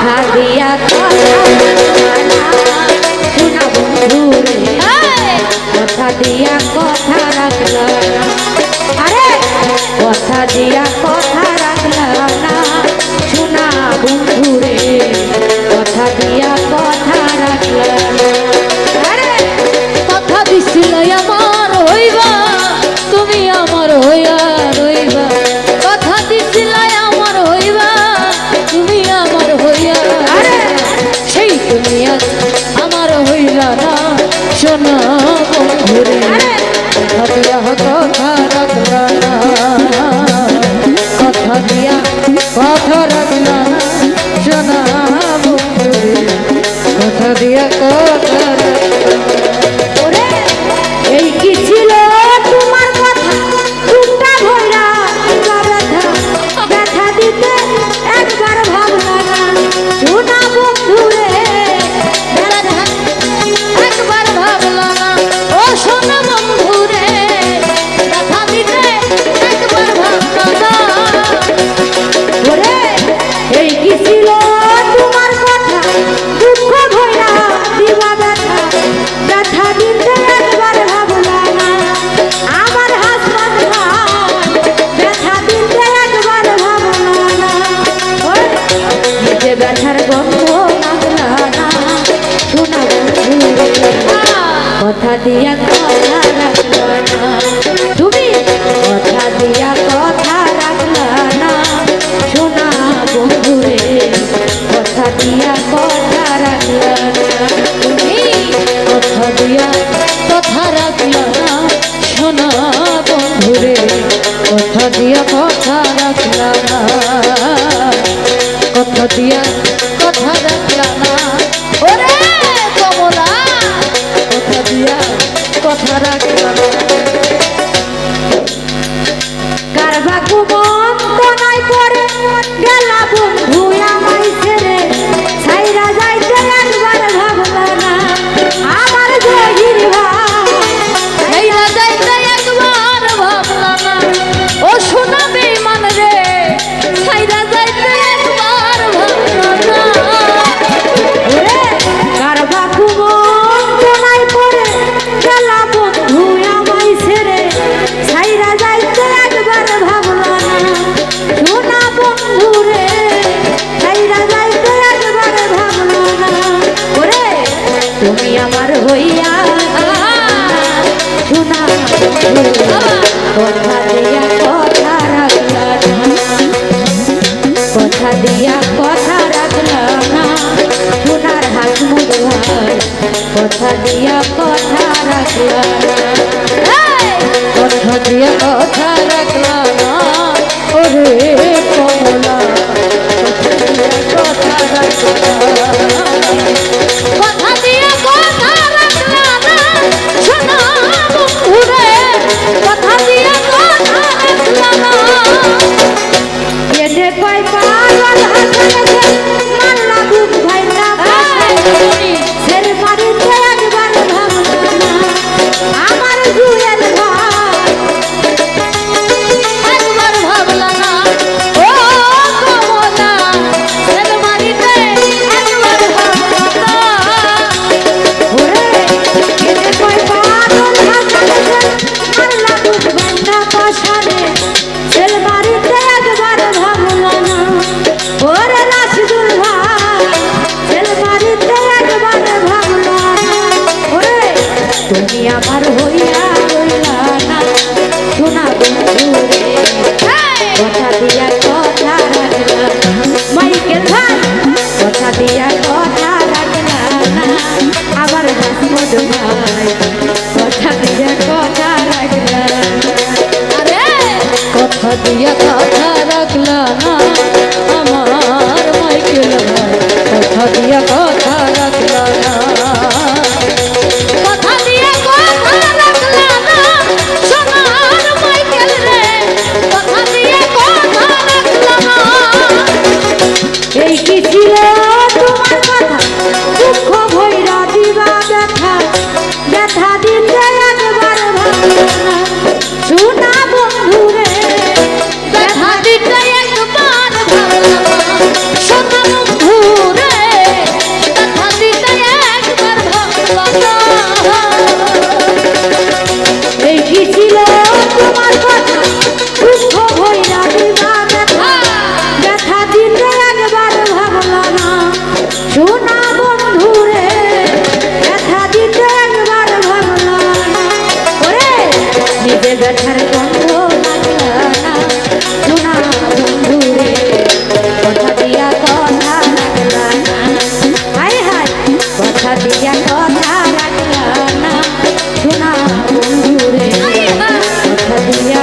Hallelujah. রে, কথা দিয়া কথা রাখলা না। কথা দিয়া কথা রাখলা না। ওরে কমলা, কথা দিয়া কথা রাখ প্রিয় কথা রাখলাম। দিয়া কথা রাখলা